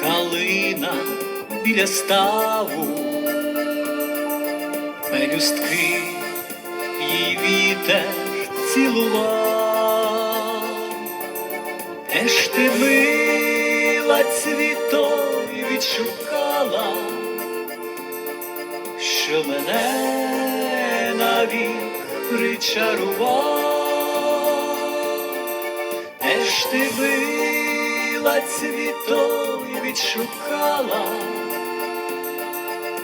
калина біля ставу, пелюстки їй вітер цілував, де ж ти мила цвітой відшукала, що мене навік причарував, де ж ти била цвітой відшукала,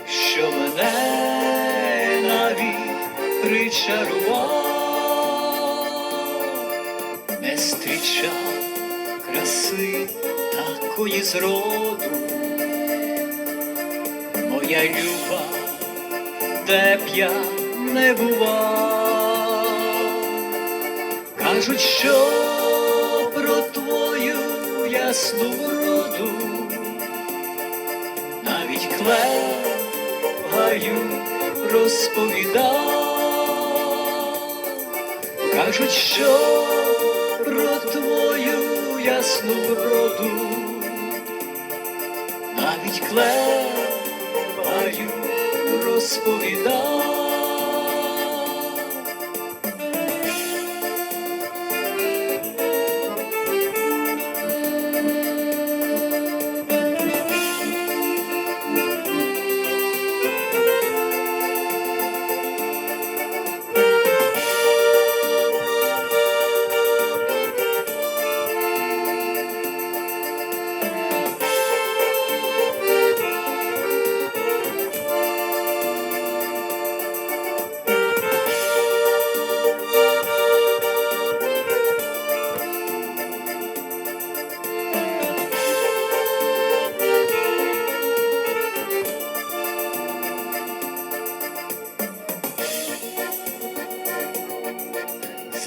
що мене навік причарував, не зустрічав краси такої зроду, моя люба, де б я не бував, кажуть, що ясну вроду, навіть клев в розповідав, кажуть, що про твою ясну вроду, навіть клев в розповідав.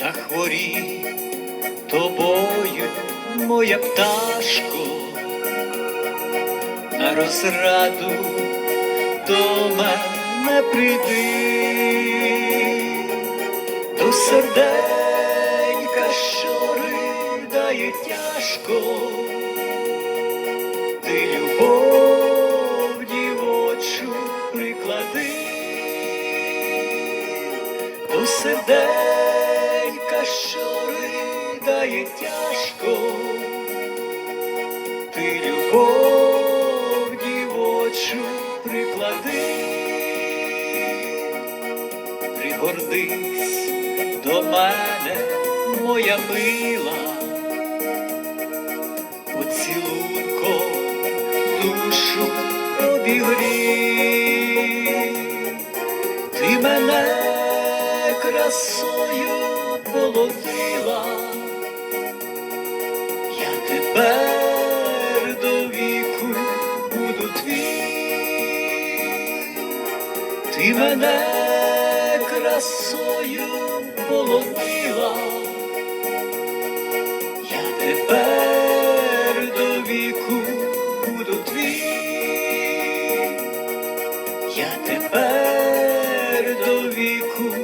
Захворій тобою, моя пташко, на розраду до мене прийди, до серденька, що ридає тяжко, ти любов дівочу приклади. До серденька, ридає тяжко, ти любов дівочу приклади, пригордись до мене, моя мила, поцілунком душу обігрій ти мене красою мене красою полонила, я тепер до віку буду твій. Я тепер до віку